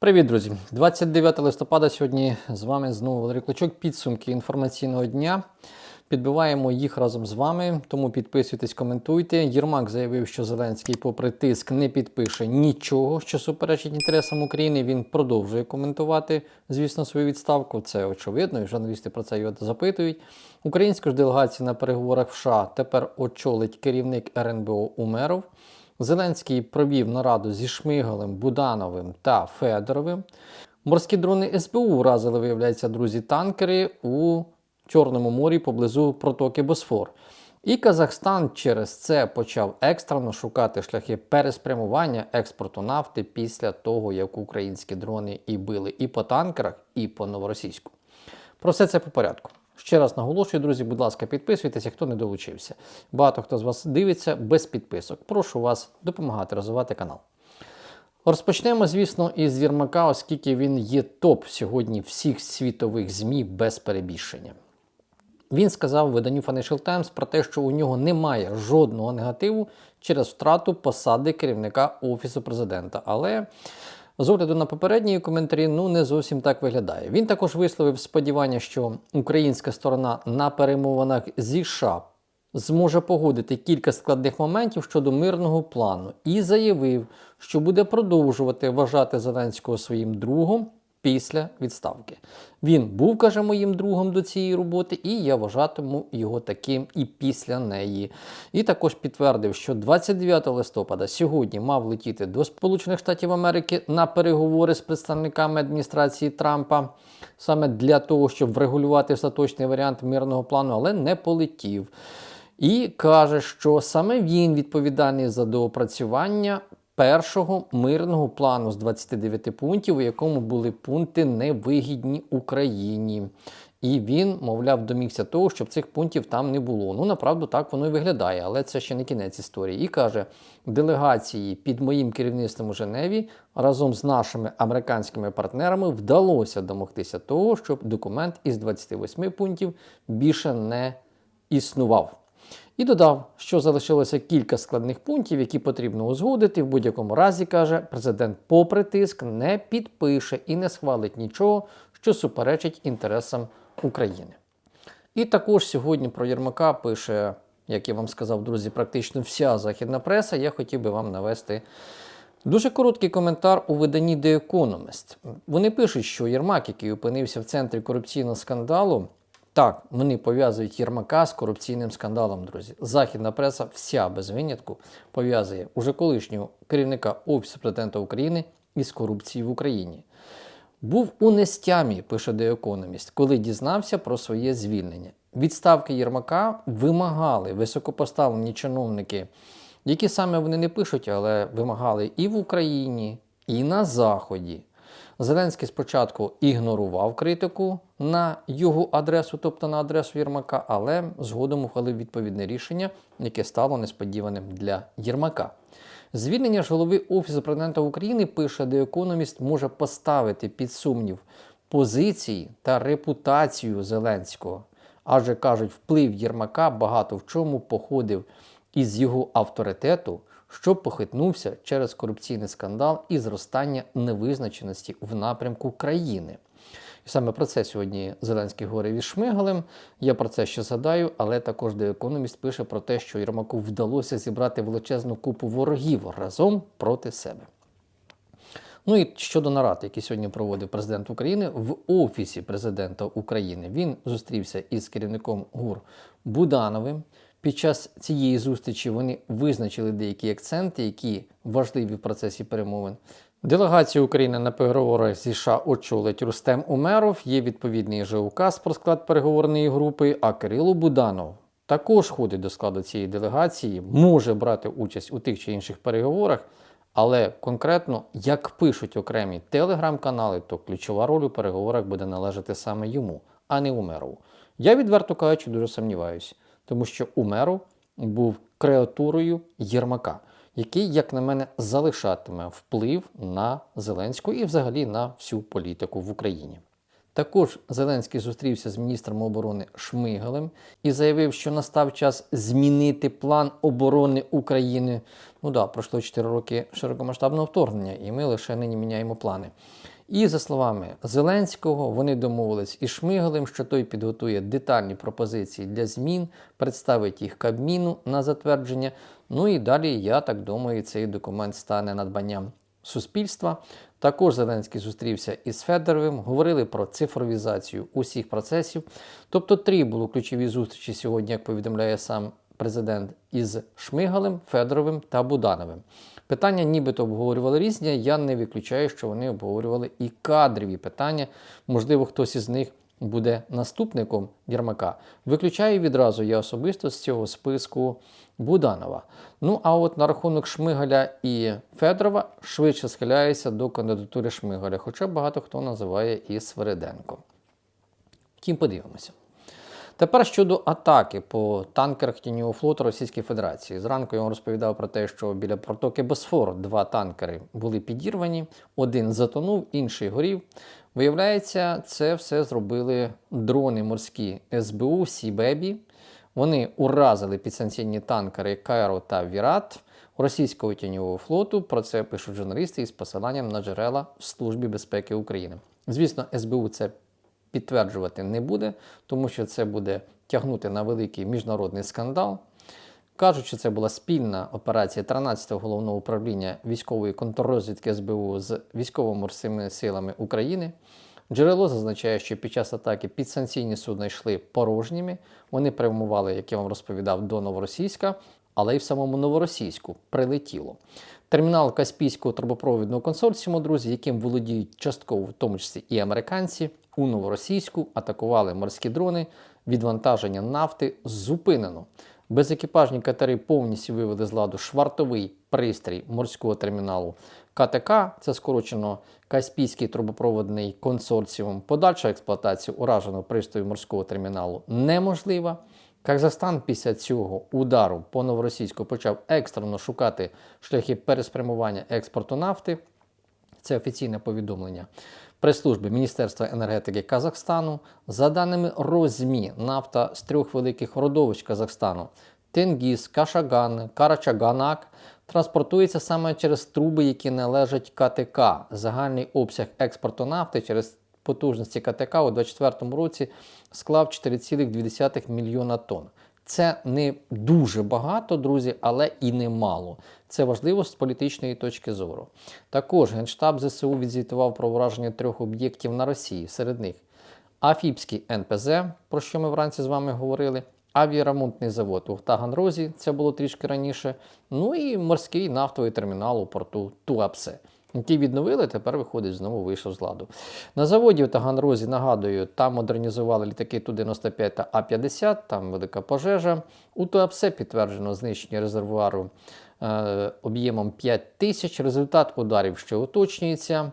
Привіт, друзі! 29 листопада сьогодні з вами знову Валерій Клочок. Підсумки інформаційного дня. Підбиваємо їх разом з вами, тому підписуйтесь, коментуйте. Єрмак заявив, що Зеленський, попри тиск, не підпише нічого, що суперечить інтересам України. Він продовжує коментувати, звісно, свою відставку. Це очевидно, і журналісти про це його запитують. Українську ж делегацію на переговорах в США тепер очолить керівник РНБО Умеров. Зеленський провів нараду зі Шмигалем, Будановим та Федоровим. Морські дрони СБУ уразили, виявляється, друзі, танкери у Чорному морі поблизу протоки Босфор. І Казахстан через це почав екстрено шукати шляхи переспрямування експорту нафти після того, як українські дрони і били і по танкерах, і по новоросійську. Про все це по порядку. Ще раз наголошую, друзі, будь ласка, підписуйтеся, хто не долучився. Багато хто з вас дивиться без підписок. Прошу вас допомагати розвивати канал. Розпочнемо, звісно, із Єрмака, оскільки він є топ сьогодні всіх світових ЗМІ без перебільшення. Він сказав виданню Financial Times про те, що у нього немає жодного негативу через втрату посади керівника Офісу президента. Але з огляду на попередні коментарі, ну не зовсім так виглядає. Він також висловив сподівання, що українська сторона на перемовинах зі США зможе погодити кілька складних моментів щодо мирного плану і заявив, що буде продовжувати вважати Зеленського своїм другом після відставки. Він був, каже, моїм другом до цієї роботи, і я вважатиму його таким і після неї. І також підтвердив, що 29 листопада сьогодні мав летіти до Сполучених Штатів Америки на переговори з представниками адміністрації Трампа, саме для того, щоб врегулювати остаточний варіант мирного плану, але не полетів. І каже, що саме він відповідальний за доопрацювання першого мирного плану з 29 пунктів, у якому були пункти невигідні Україні. І він, мовляв, домігся того, щоб цих пунктів там не було. Ну, направду, так воно і виглядає, але це ще не кінець історії. І каже, делегації під моїм керівництвом у Женеві разом з нашими американськими партнерами вдалося домогтися того, щоб документ із 28 пунктів більше не існував. І додав, що залишилося кілька складних пунктів, які потрібно узгодити. В будь-якому разі, каже, президент, попри тиск, не підпише і не схвалить нічого, що суперечить інтересам України. І також сьогодні про Єрмака пише, як я вам сказав, друзі, практично вся західна преса. Я хотів би вам навести. Дуже короткий коментар у виданні The Economist. Вони пишуть, що Єрмак, який опинився в центрі корупційного скандалу, так, вони пов'язують Єрмака з корупційним скандалом, друзі. Західна преса вся без винятку пов'язує уже колишнього керівника Офісу президента України із корупцією в Україні. Був у нестямі, пише The Economist, коли дізнався про своє звільнення. Відставки Єрмака вимагали високопоставлені чиновники, які саме вони не пишуть, але вимагали і в Україні, і на Заході. Зеленський спочатку ігнорував критику на його адресу, тобто на адресу Єрмака, але згодом ухвалив відповідне рішення, яке стало несподіваним для Єрмака. Звільнення ж голови Офісу президента України, пише The Economist, може поставити під сумнів позиції та репутацію Зеленського. Адже кажуть, вплив Єрмака багато в чому походив із його авторитету що похитнувся через корупційний скандал і зростання невизначеності в напрямку країни. І саме про це сьогодні Зеленський говорив із Шмигалем. Я про це ще згадаю, але також The Economist пише про те, що Єрмаку вдалося зібрати величезну купу ворогів разом проти себе. Ну і щодо нарад, які сьогодні проводив президент України в Офісі президента України, він зустрівся із керівником ГУР Будановим. Під час цієї зустрічі вони визначили деякі акценти, які важливі в процесі перемовин. Делегація України на переговорах зі США очолить Рустем Умеров. Є відповідний же указ про склад переговорної групи. А Кирило Буданов також ходить до складу цієї делегації, може брати участь у тих чи інших переговорах. Але конкретно, як пишуть окремі телеграм-канали, то ключова роль у переговорах буде належати саме йому, а не Умерову. Я відверто кажучи, дуже сумніваюся тому що Умеров був креатурою Єрмака, який, як на мене, залишатиме вплив на Зеленського і взагалі на всю політику в Україні. Також Зеленський зустрівся з міністром оборони Шмигалем і заявив, що настав час змінити план оборони України. Ну да, пройшло 4 роки широкомасштабного вторгнення, і ми лише нині міняємо плани. І за словами Зеленського, вони домовились із Шмигалем, що той підготує детальні пропозиції для змін, представить їх Кабміну на затвердження. Ну і далі, я так думаю, цей документ стане надбанням суспільства. Також Зеленський зустрівся із Федоровим, говорили про цифровізацію усіх процесів. Тобто три були ключові зустрічі сьогодні, як повідомляє сам президент, із Шмигалем, Федоровим та Будановим. Питання нібито обговорювали різні. Я не виключаю, що вони обговорювали і кадрові питання. Можливо, хтось із них буде наступником Єрмака. Виключаю відразу я особисто з цього списку Буданова. Ну а от на рахунок Шмигаля і Федорова швидше схиляюся до кандидатури Шмигаля, хоча багато хто називає і Свериденко. Втім, подивимося. Тепер щодо атаки по танкерах тіньового флоту Російської Федерації. Зранку я вам розповідав про те, що біля протоки Босфор два танкери були підірвані, один затонув, інший горів. Виявляється, це все зробили дрони морські СБУ Сібебі. Вони уразили підсанкційні танкери Кайро та Вірат російського тіньового флоту. Про це пишуть журналісти із посиланням на джерела в Службі безпеки України. Звісно, СБУ це підтверджувати не буде, тому що це буде тягнути на великий міжнародний скандал. Кажуть, що це була спільна операція 13-го головного управління військової контррозвідки СБУ з військово-морськими силами України. Джерело зазначає, що під час атаки підсанкційні судна йшли порожніми. Вони прямували, як я вам розповідав, до Новоросійська, але й в самому Новоросійську прилетіло. Термінал Каспійського трубопровідного консорціуму, друзі, яким володіють частково, в тому числі і американці, у Новоросійську атакували морські дрони. Відвантаження нафти зупинено. Безекіпажні катери повністю вивели з ладу швартовий пристрій морського терміналу КТК, це скорочено Каспійський трубопроводний консорціум. Подальша експлуатація ураженого пристрою морського терміналу неможлива. Казахстан після цього удару по новоросійську почав екстрено шукати шляхи переспрямування експорту нафти. Це офіційне повідомлення прес-служби Міністерства енергетики Казахстану. За даними Розмі, нафта з трьох великих родовищ Казахстану Тенгіз, Кашаган, Карачаганак транспортується саме через труби, які належать КТК. Загальний обсяг експорту нафти через потужності КТК у 2024 році склав 4,2 мільйона тонн. Це не дуже багато, друзі, але і не мало. Це важливо з політичної точки зору. Також Генштаб ЗСУ відзвітував про враження трьох об'єктів на Росії. Серед них Афіпський НПЗ, про що ми вранці з вами говорили, авіаремонтний завод у Таганрозі, це було трішки раніше. Ну і морський нафтовий термінал у порту Туапсе. Який відновили, тепер виходить, знову вийшов з ладу. На заводі в Таганрозі, нагадую, там модернізували літаки Ту-95 та А-50, там велика пожежа. У Туапсе підтверджено знищення резервуару е, об'ємом 5 тисяч. Результат ударів ще уточнюється.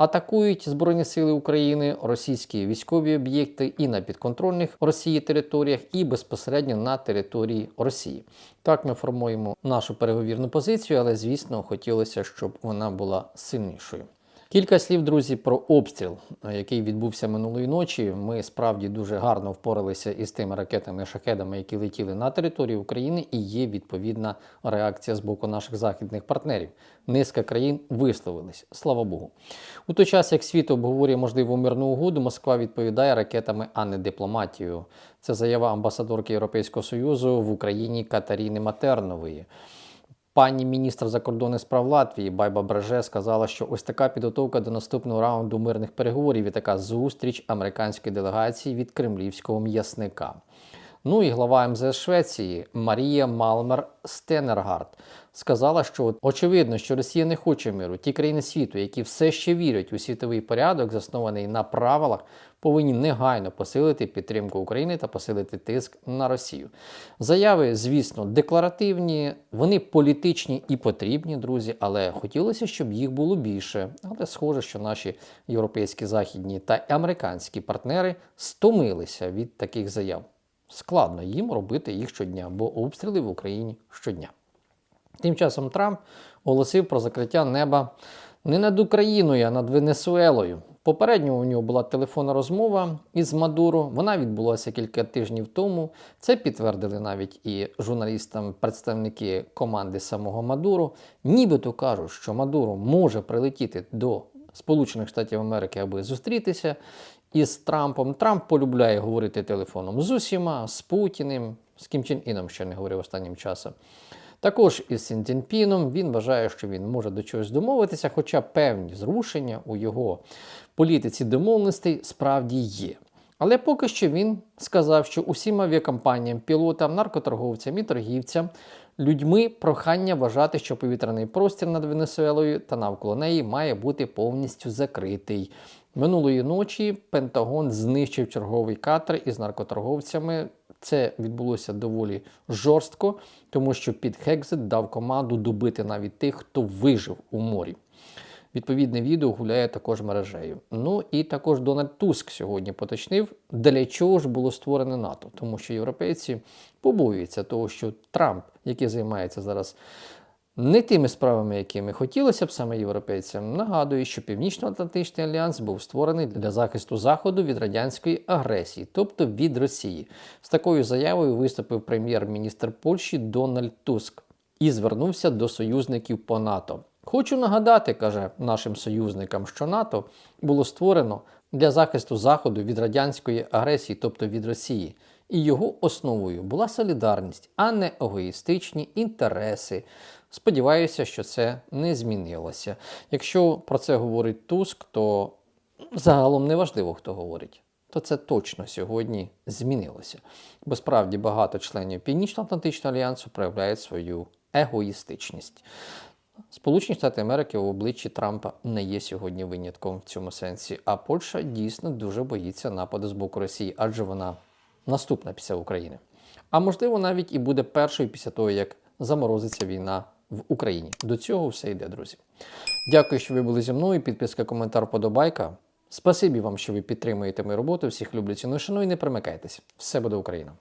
Атакують Збройні Сили України російські військові об'єкти і на підконтрольних Росії територіях, і безпосередньо на території Росії. Так ми формуємо нашу переговірну позицію, але звісно хотілося, щоб вона була сильнішою. Кілька слів, друзі, про обстріл, який відбувся минулої ночі. Ми справді дуже гарно впоралися із тими ракетами шахедами, які летіли на територію України, і є відповідна реакція з боку наших західних партнерів. Низка країн висловились, слава Богу. У той час, як світ обговорює можливу мирну угоду, Москва відповідає ракетами, а не дипломатією. Це заява амбасадорки Європейського Союзу в Україні Катаріни Матернової. Пані міністр закордонних справ Латвії Байба Бреже сказала, що ось така підготовка до наступного раунду мирних переговорів і така зустріч американської делегації від кремлівського м'ясника. Ну і глава МЗС Швеції Марія Малмер Стенергард сказала, що очевидно, що Росія не хоче миру. Ті країни світу, які все ще вірять у світовий порядок, заснований на правилах, повинні негайно посилити підтримку України та посилити тиск на Росію. Заяви, звісно, декларативні, вони політичні і потрібні, друзі, але хотілося, щоб їх було більше. Але схоже, що наші європейські західні та американські партнери стомилися від таких заяв. Складно їм робити їх щодня, бо обстріли в Україні щодня. Тим часом Трамп оголосив про закриття неба не над Україною, а над Венесуелою. Попередньо у нього була телефонна розмова із Мадуро. Вона відбулася кілька тижнів тому. Це підтвердили навіть і журналістам представники команди самого Мадуро. Нібито кажуть, що Мадуро може прилетіти до Сполучених Штатів Америки, аби зустрітися із Трампом. Трамп полюбляє говорити телефоном з усіма, з Путіним, з Кім Чен Іном ще не говорив останнім часом. Також із Сін Цзіньпіном він вважає, що він може до чогось домовитися, хоча певні зрушення у його політиці домовленостей справді є. Але поки що він сказав, що усім авіакомпаніям, пілотам, наркоторговцям і торгівцям, людьми прохання вважати, що повітряний простір над Венесуелою та навколо неї має бути повністю закритий. Минулої ночі Пентагон знищив черговий катер із наркоторговцями. Це відбулося доволі жорстко, тому що Піт Хекзет дав команду добити навіть тих, хто вижив у морі. Відповідне відео гуляє також мережею. Ну і також Дональд Туск сьогодні поточнив, для чого ж було створене НАТО, тому що європейці побоюються того, що Трамп, який займається зараз не тими справами, якими хотілося б саме європейцям, нагадує, що Північно-Атлантичний альянс був створений для захисту Заходу від радянської агресії, тобто від Росії. З такою заявою виступив прем'єр-міністр Польщі Дональд Туск і звернувся до союзників по НАТО. Хочу нагадати, каже нашим союзникам, що НАТО було створено для захисту Заходу від радянської агресії, тобто від Росії. І його основою була солідарність, а не егоїстичні інтереси. Сподіваюся, що це не змінилося. Якщо про це говорить Туск, то загалом не важливо, хто говорить. То це точно сьогодні змінилося. Бо справді багато членів Північно-Атлантичного альянсу проявляють свою егоїстичність. Сполучені Штати Америки в обличчі Трампа не є сьогодні винятком в цьому сенсі. А Польща дійсно дуже боїться нападу з боку Росії, адже вона наступна після України. А можливо, навіть і буде першою після того, як заморозиться війна в Україні. До цього все йде, друзі. Дякую, що ви були зі мною. Підписка, коментар, подобайка. Спасибі вам, що ви підтримуєте мою роботу. Всіх люблю ціну шану і не примикайтесь. Все буде Україна!